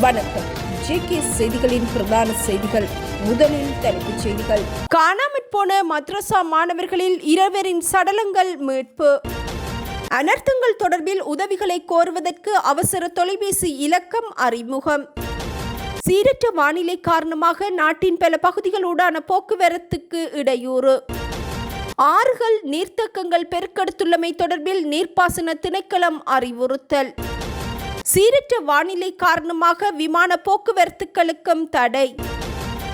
வணக்கம். ஜேகே செய்திகளின் பிரதான செய்திகள். முதலில் தலைப்புச் செய்திகள். காணாமற் போன மத்ரசா மாணவர்களில் இருவரின் சடலங்கள் மீட்பு. அனர்த்தங்கள் தொடர்பில் உதவிகளை கோருவதற்கு அவசர தொலைபேசி இலக்கம் அறிமுகம். சீரற்ற வானிலை காரணமாக நாட்டின் பல பகுதிகளூடான போக்குவரத்துக்கு இடையூறு. ஆறுகள் நீர்த்தக்கங்கள் பெருக்கெடுத்துள்ளமை தொடர்பில் நீர்ப்பாசன திணைக்களம் அறிவுறுத்தல். சீரற்ற வானிலை காரணமாக விமான போக்குவரத்துகளுக்கும் தடை.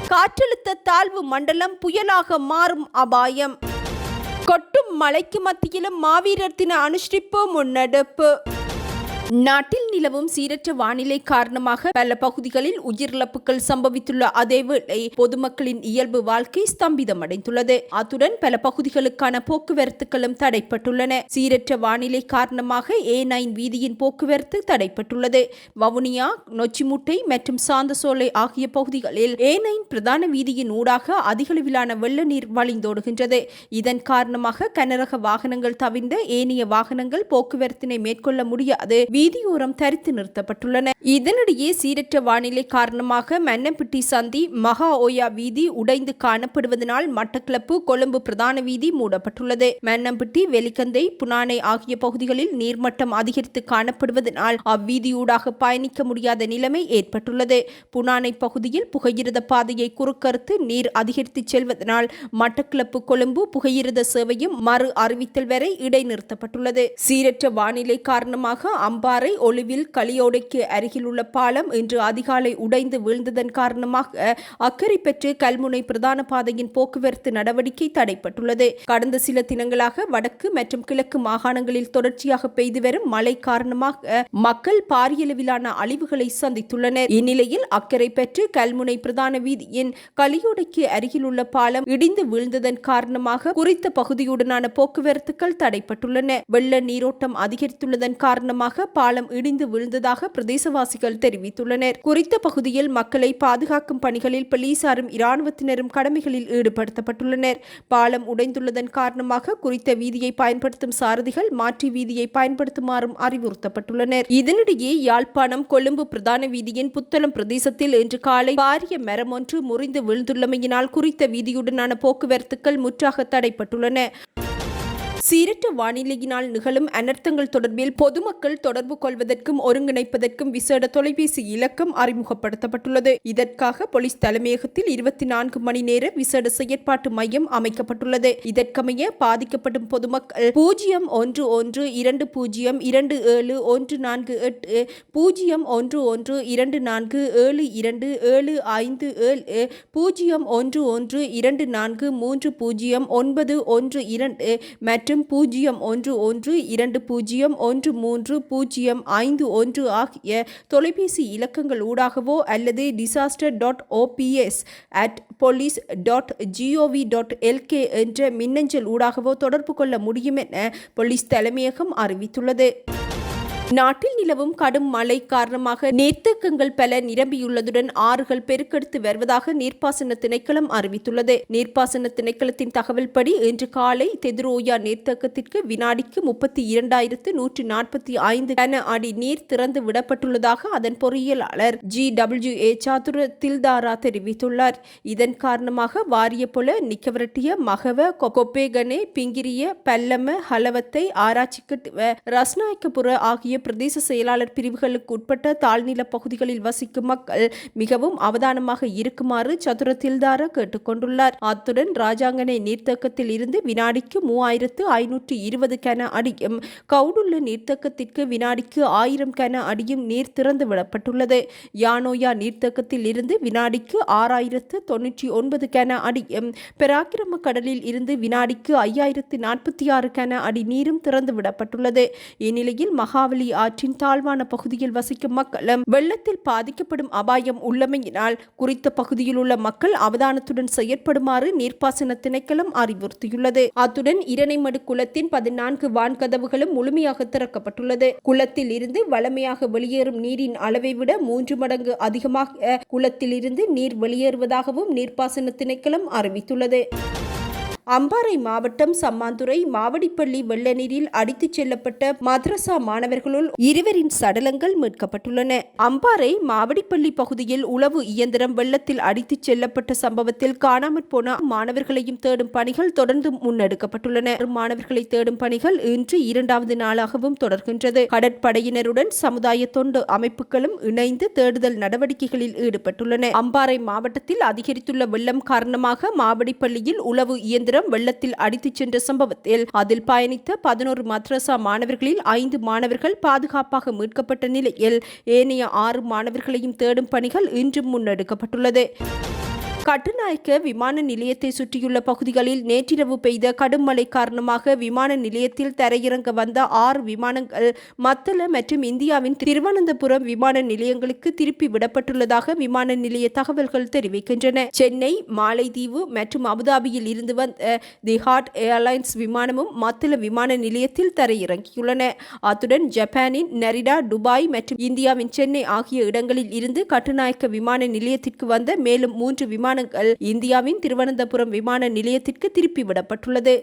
காற்றழுத்த தாழ்வு மண்டலம் புயலாக மாறும் அபாயம். கொட்டும் மழைக்கு மத்தியிலும் மாவீரர் தின அனுஷ்டிப்பு முன்னெடுப்பு. நாட்டில் நிலவும் சீரற்ற வானிலை காரணமாக பல பகுதிகளில் உயிரிழப்புகள் சம்பவித்துள்ள அதேவேளை பொதுமக்களின் இயல்பு வாழ்க்கை ஸ்தம்பிதமடைந்துள்ளது அத்துடன் பல பகுதிகளுக்கான போக்குவரத்துகளும் தடைப்பட்டுள்ளன. சீரற்ற வானிலை காரணமாக ஏ நைன் வீதியின் போக்குவரத்து தடைப்பட்டுள்ளது. வவுனியா நொச்சிமுட்டை மற்றும் சாந்தசோலை ஆகிய பகுதிகளில் ஏ நைன் பிரதான வீதியின் ஊடாக அதிகளவிலான வெள்ள நீர் வழிந்தோடுகின்றது. இதன் காரணமாக கனரக வாகனங்கள் தவிர்ந்த ஏனைய வாகனங்கள் போக்குவரத்தினை மேற்கொள்ள முடியாது. வீதியோரம் தரித்து நிறுத்தப்பட்டுள்ளன. இதனிடையே சீரற்ற வானிலை காரணமாக மன்னம்பிட்டி சந்தி மகா ஓயா வீதி உடைந்து காணப்படுவதனால் மட்டக்களப்பு கொழும்பு பிரதான வீதி மூடப்பட்டுள்ளது. மன்னம்பிட்டி வெலிக்கந்தை புனானை ஆகிய பகுதிகளில் நீர்மட்டம் அதிகரித்து காணப்படுவதனால் அவ்வீதியூடாக பயணிக்க முடியாத நிலைமை ஏற்பட்டுள்ளது. புனானை பகுதியில் புகையிரத பாதையை குறுக்கறுத்து நீர் அதிகரித்து செல்வதனால் மட்டக்களப்பு கொழும்பு புகையிரத சேவையும் மறு அறிவித்தல் வரை இடைநிறுத்தப்பட்டுள்ளது. சீரற்ற வானிலை காரணமாக அம்பாறை ஒளிவில் களியோடைக்கு அருகிலுள்ள பாலம் இன்று அதிகாலை உடைந்து வீழ்ந்ததன் காரணமாக அக்கறை பெற்று கல்முனை பிரதான பாதையின் போக்குவரத்து நடவடிக்கை தடைப்பட்டுள்ளது. கடந்த சில தினங்களாக வடக்கு மற்றும் கிழக்கு மாகாணங்களில் தொடர்ச்சியாக பெய்து வரும் மழை காரணமாக மக்கள் பாரியளவிலான அழிவுகளை சந்தித்துள்ளனர். இந்நிலையில் அக்கறை பெற்று கல்முனை பிரதான வீதியின் களியோடைக்கு அருகில் உள்ள பாலம் இடிந்து வீழ்ந்ததன் காரணமாக குறித்த பகுதியுடனான போக்குவரத்துக்கள் தடைப்பட்டுள்ளன. வெள்ள நீரோட்டம் அதிகரித்துள்ளதன் காரணமாக பாலம் இடிந்து விழுந்ததாக பிரதேசவாசிகள் தெரிவித்துள்ளனர். குறித்த பகுதியில் மக்களை பாதுகாக்கும் பணிகளில் போலீசாரும் இராணுவத்தினரும் கடமைகளில் ஈடுபடுத்தப்பட்டுள்ளனர். பாலம் உடைந்துள்ளதன் காரணமாக குறித்த வீதியை பயன்படுத்தும் சாரதிகள் மாற்றி வீதியை பயன்படுத்துமாறும் அறிவுறுத்தப்பட்டுள்ளனர். இதனிடையே யாழ்ப்பாணம் கொழும்பு பிரதான வீதியின் புத்தளம் பிரதேசத்தில் இன்று காலை பாரிய மரம் ஒன்று முறிந்து விழுந்துள்ளமையினால் குறித்த வீதியுடனான போக்குவரத்துக்கள் முற்றாக தடைப்பட்டுள்ளன. சீரற்ற வானிலையினால் நிகழும் அனர்த்தங்கள் தொடர்பில் பொதுமக்கள் தொடர்பு கொள்வதற்கும் ஒருங்கிணைப்பதற்கும் விசேட தொலைபேசி இலக்கம் அறிமுகப்படுத்தப்பட்டுள்ளது. இதற்காக போலீஸ் தலைமையகத்தில் இருபத்தி நான்கு மணி நேர விசேட செயற்பாட்டு மையம் அமைக்கப்பட்டுள்ளது. இதற்கமைய பாதிக்கப்படும் பொதுமக்கள் பூஜ்ஜியம் ஒன்று ஒன்று இரண்டு பூஜ்ஜியம் இரண்டு ஏழு ஒன்று நான்கு எட்டு பூஜ்ஜியம் ஒன்று ஒன்று இரண்டு நான்கு ஏழு இரண்டு ஏழு ஐந்து ஏழு பூஜ்ஜியம் ஒன்று ஒன்று இரண்டு நான்கு மூன்று பூஜ்ஜியம் ஒன்பது ஒன்று இரண்டு மற்றும் பூஜ்ஜியம் ஒன்று ஒன்று இரண்டு பூஜ்ஜியம் ஒன்று மூன்று பூஜ்ஜியம் ஐந்து ஒன்று ஆகிய தொலைபேசி இலக்கங்கள் ஊடாகவோ அல்லது disaster dot O P S at police dot G O V dot L K என்ற மின்னஞ்சல் ஊடாகவோ தொடர்பு கொள்ள முடியும் என போலீஸ் தலைமையகம் அறிவித்துள்ளது. நாட்டில் நிலவும் கடும் மழை காரணமாக நீர்த்தேக்கங்கள் பல நிரம்பியுள்ளதுடன் ஆறுகள் பெருக்கெடுத்து வருவதாக நீர்ப்பாசன திணைக்களம் அறிவித்துள்ளது. நீர்ப்பாசன திணைக்களத்தின் தகவல்படி இன்று காலை தெதுரோயா நீர்த்தேக்கத்திற்கு வினாடிக்கு முப்பத்தி இரண்டாயிரத்து நூற்று நாற்பத்தி ஐந்து கன அடி நீர் திறந்து விடப்பட்டுள்ளதாக அதன் பொறியியலாளர் ஜி. டபிள்யூ. ஏ. சாதுர தில்தாரா தெரிவித்துள்ளார். இதன் காரணமாக வாரிய போல நிக்கவரட்டிய மகவ கொப்பேகனே பிங்கிரிய பல்லம ஹலவத்தை ஆராய்ச்சிக்கு ரஸ்நாயக்கபுர ஆகிய பிரதேச செயலாளர் பிரிவுகளுக்கு உட்பட்ட தாழ்நில பகுதிகளில் வசிக்கும் மக்கள் மிகவும் அவதானமாக இருக்குமாறு சதுர தில்தார கேட்டுக்கொண்டுள்ளார். அத்துடன் ராஜாங்கனை நீர்த்தக்கத்தில் இருந்து வினாடிக்கு மூவாயிரத்து ஐநூற்று இருபது கன அடியும் கவுடுள்ள நீர்த்தக்கத்திற்கு வினாடிக்கு ஆயிரம் கன அடியும் நீர் திறந்து விடப்பட்டுள்ளது யானோயா நீர்த்தக்கத்தில் இருந்து வினாடிக்கு ஆறாயிரத்து தொன்னூற்றி ஒன்பது கன அடியும் பெராக்கிரம கடலில் இருந்து வினாடிக்கு ஐயாயிரத்து நாற்பத்தி ஆறு கன அடி நீரும் திறந்து விடப்பட்டுள்ளது இந்நிலையில் மகாவலி ஆற்றின் தாழ்வான பகுதியில் வசிக்கும் மக்களும் வெள்ளத்தில் பாதிக்கப்படும் அபாயம் உள்ளமையினால் குறித்த பகுதியில் உள்ள மக்கள் அவதானத்துடன் செயற்படுமாறு நீர்ப்பாசன திணைக்களம் அறிவுறுத்தியுள்ளது. அத்துடன் இரணைமடு குளத்தின் பதினான்கு வான்கதவுகளும் முழுமையாக திறக்கப்பட்டுள்ளது. குளத்தில் இருந்து வளமையாக வெளியேறும் நீரின் அளவை விட மூன்று மடங்கு அதிகமாக குளத்தில் இருந்து நீர் வெளியேறுவதாகவும் நீர்ப்பாசன திணைக்களம் அறிவித்துள்ளது. அம்பாறை மாவட்டம் சம்மாந்துறை மாவடிப்பள்ளி வெள்ளநீரில் அடித்துச் செல்லப்பட்ட மதரசா மாணவர்களுள் இருவரின் சடலங்கள் மீட்கப்பட்டுள்ளன. அம்பாறை மாவடிப்பள்ளி பகுதியில் உளவு இயந்திரம் வெள்ளத்தில் அடித்துச் செல்லப்பட்ட சம்பவத்தில் காணாமற் போன மாணவர்களையும் தேடும் பணிகள் தொடர்ந்து முன்னெடுக்கப்பட்டுள்ளன. மாணவர்களை தேடும் பணிகள் இன்று இரண்டாவது நாளாகவும் தொடர்கின்றது. கடற்படையினருடன் சமுதாய தொண்டு அமைப்புகளும் இணைந்து தேடுதல் நடவடிக்கைகளில் ஈடுபட்டுள்ளன. அம்பாறை மாவட்டத்தில் அதிகரித்துள்ள வெள்ளம் காரணமாக மாவடிப்பள்ளியில் உளவு இயந்திரம் இயந்திரம் வெள்ளத்தில் அடித்துச் சென்ற சம்பவத்தில் அதில் பயணித்த பதினோரு மத்ரசா மாணவர்களில் ஐந்து மாணவர்கள் பாதுகாப்பாக மீட்கப்பட்ட நிலையில் ஏனைய ஆறு மாணவர்களையும் தேடும் பணிகள் இன்றும் முன்னெடுக்கப்பட்டுள்ளது. கட்டுநாயக்க விமான நிலையத்தை சுற்றியுள்ள பகுதிகளில் நேற்றிரவு பெய்த கடும் மழை காரணமாக விமான நிலையத்தில் தரையிறங்க வந்த ஆறு விமானங்கள் மத்தள மற்றும் இந்தியாவின் திருவனந்தபுரம் விமான நிலையங்களுக்கு திருப்பி விடப்பட்டுள்ளதாக விமான நிலைய தகவல்கள் தெரிவிக்கின்றன. சென்னை மாலைதீவு மற்றும் அபுதாபியில் இருந்து வந்த தி ஹாட் ஏர்லைன்ஸ் விமானமும் மத்தள விமான நிலையத்தில் தரையிறங்கியுள்ளன. அத்துடன் ஜப்பானின் நெரிடா துபாய் மற்றும் இந்தியாவின் சென்னை ஆகிய இடங்களில் இருந்து கட்டுநாயக்க விமான நிலையத்திற்கு வந்த மேலும் மூன்று விமான விமானங்கள் இந்தியாவின் திருவனந்தபுரம் விமான நிலையத்திற்கு திருப்பி விடப்பட்டுள்ளது.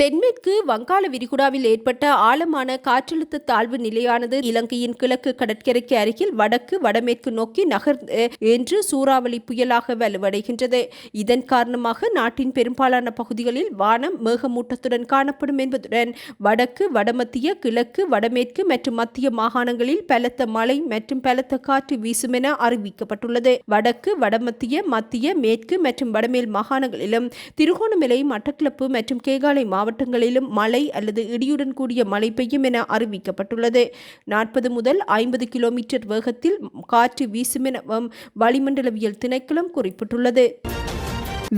தென்மேற்கு வங்காள விரிகுடாவில் ஏற்பட்ட ஆழமான காற்றழுத்த தாழ்வு நிலையானது இலங்கையின் கிழக்கு கடற்கரைக்கு அருகில் வடக்கு வடமேற்கு நோக்கி நகர்ந்து என்று சூறாவளி புயலாக வலுவடைகின்றது. இதன் காரணமாக நாட்டின் பெரும்பாலான பகுதிகளில் வானம் மேகமூட்டத்துடன் காணப்படும் என்பதுடன் வடக்கு வடமத்திய கிழக்கு வடமேற்கு மற்றும் மத்திய மாகாணங்களில் பலத்த மழை மற்றும் பலத்த காற்று வீசும் என அறிவிக்கப்பட்டுள்ளது. வடக்கு வடமத்திய மத்திய மேற்கு மற்றும் வடமேல் மாகாணங்களிலும் திருகோணமலை மட்டக்களப்பு மற்றும் கேகாலை மாவட்டங்களிலும் மழை அல்லது இடியுடன் கூடிய மழை பெய்யும் என அறிவிக்கப்பட்டுள்ளது. நாற்பது முதல் ஐம்பது கிலோமீட்டர் வேகத்தில் காற்று வீசும் எனவும் வளிமண்டலவியல் திணைக்களம் குறிப்பிட்டுள்ளது.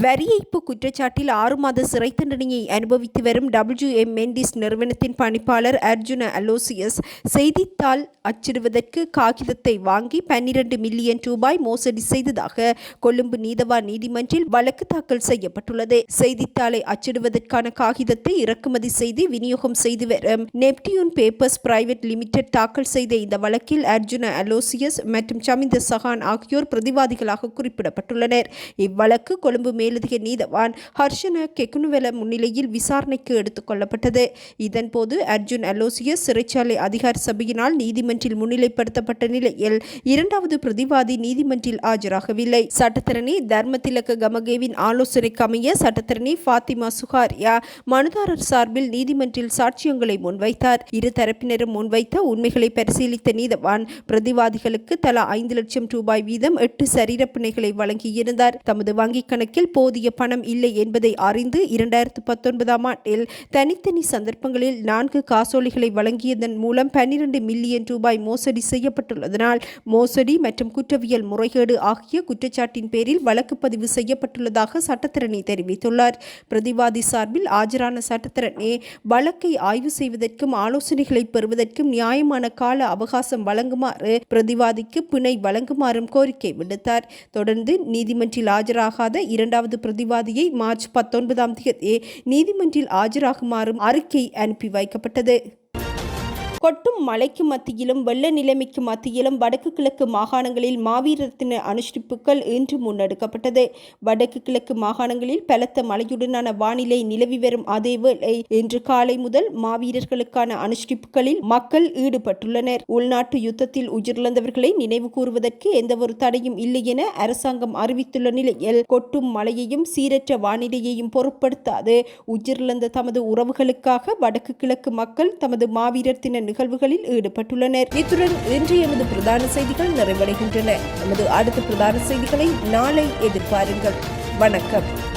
வரி ஏய்ப்பு குற்றச்சாட்டில் ஆறு மாத சிறை தண்டனையை அனுபவித்து வரும் டபிள்யூ எம் மெண்டிஸ் நிறுவனத்தின் பணிப்பாளர் அர்ஜுன அலோசியஸ் செய்தித்தாள் அச்சிடுவதற்கு காகிதத்தை வாங்கி பன்னிரண்டு மில்லியன் ரூபாய் மோசடி செய்ததாக கொழும்பு நீதவான் நீதிமன்றில் வழக்கு தாக்கல் செய்யப்பட்டுள்ளது. செய்தித்தாளை அச்சிடுவதற்கான காகிதத்தை இறக்குமதி செய்து விநியோகம் செய்து வரும் நெப்டியூன் பேப்பர்ஸ் பிரைவேட் லிமிடெட் தாக்கல் செய்த இந்த வழக்கில் அர்ஜுன அலோசியஸ் மற்றும் சமிந்த சஹான் ஆகியோர் பிரதிவாதிகளாக குறிப்பிடப்பட்டுள்ளனர். இவ்வழக்கு கொழும்பு மேலதிக நீதவான் ஹர்ஷன கெக்குனுவெல முன்னிலையில் விசாரணைக்கு எடுத்துக் கொள்ளப்பட்டது. இதன்போது அர்ஜுன் அலோசியஸ் சிறைச்சாலை அதிகார சபையினால் நீதிமன்றில் முன்னிலைப்படுத்தப்பட்ட நிலையில் இரண்டாவது பிரதிவாதி நீதிமன்றில் ஆஜராகவில்லை. சட்டத்தரணி தர்மதிலக்க கமகேவின் ஆலோசனைக்கு அமைய சட்டத்தரணி ஃபாத்திமா சுகாரியா மனுதாரர் சார்பில் நீதிமன்றில் சாட்சியங்களை முன்வைத்தார். இரு தரப்பினரும் முன்வைத்த உண்மைகளை பரிசீலித்த நீதவான் பிரதிவாதிகளுக்கு தலா ஐந்து லட்சம் ரூபாய் வீதம் எட்டு சரீரப்பிணைகளை வழங்கியிருந்தார். தமது வங்கிக் கணக்கில் கையில் போதிய பணம் இல்லை என்பதை அறிந்து இரண்டாயிரத்து பத்தொன்பதாம் ஆண்டில் தனித்தனி சந்தர்ப்பங்களில் நான்கு காசோலிகளை வழங்கியதன் மூலம் பன்னிரண்டு மில்லியன் ரூபாய் மோசடி செய்யப்பட்டுள்ளதனால் மோசடி மற்றும் குற்றவியல் முறைகேடு ஆகிய குற்றச்சாட்டின் பேரில் வழக்கு பதிவு செய்யப்பட்டுள்ளதாக சட்டத்திரணி தெரிவித்துள்ளார். பிரதிவாதி சார்பில் ஆஜரான சட்டத்திரணி வழக்கை ஆய்வு செய்வதற்கும் ஆலோசனைகளை பெறுவதற்கும் நியாயமான கால அவகாசம் வழங்குமாறு பிரதிவாதிக்கு பிணை வழங்குமாறும் கோரிக்கை விடுத்தார். தொடர்ந்து நீதிமன்றில் ஆஜராகாத இரண்டு இரண்டாவது பிரதிவாதியை மார்ச் பத்தொன்பதாம் தேதி நீதிமன்றில் ஆஜராகுமாறும் அறிக்கை அனுப்பி வைக்கப்பட்டது. கொட்டும் மலைக்கு மத்தியிலும் வெள்ள நிலைமைக்கு மத்தியிலும் வடக்கு கிழக்கு மாகாணங்களில் மாவீரத்தின அனுஷ்டிப்புகள் இன்று முன்னெடுக்கப்பட்டது. வடக்கு கிழக்கு மாகாணங்களில் பலத்த மழையுடனான வானிலை நிலவி வரும் அதேவேளை இன்று காலை முதல் மாவீரர்களுக்கான அனுஷ்டிப்புகளில் மக்கள் ஈடுபட்டுள்ளனர். உள்நாட்டு யுத்தத்தில் உயிரிழந்தவர்களை நினைவு கூறுவதற்கு எந்தவொரு தடையும் இல்லை என அரசாங்கம் அறிவித்துள்ள நிலையில் கொட்டும் மழையையும் சீரற்ற வானிலையையும் பொருட்படுத்தாது. உயிரிழந்த தமது உறவுகளுக்காக வடக்கு கிழக்கு மக்கள் தமது மாவீரர் தின நிகழ்வுகளில் ஈடுபட்டுள்ளனர். இத்துடன் இன்று எமது பிரதான செய்திகள் நிறைவடைகின்றன. நமது அடுத்த பிரதான செய்திகளை நாளை எதிர்பாருங்கள். வணக்கம்.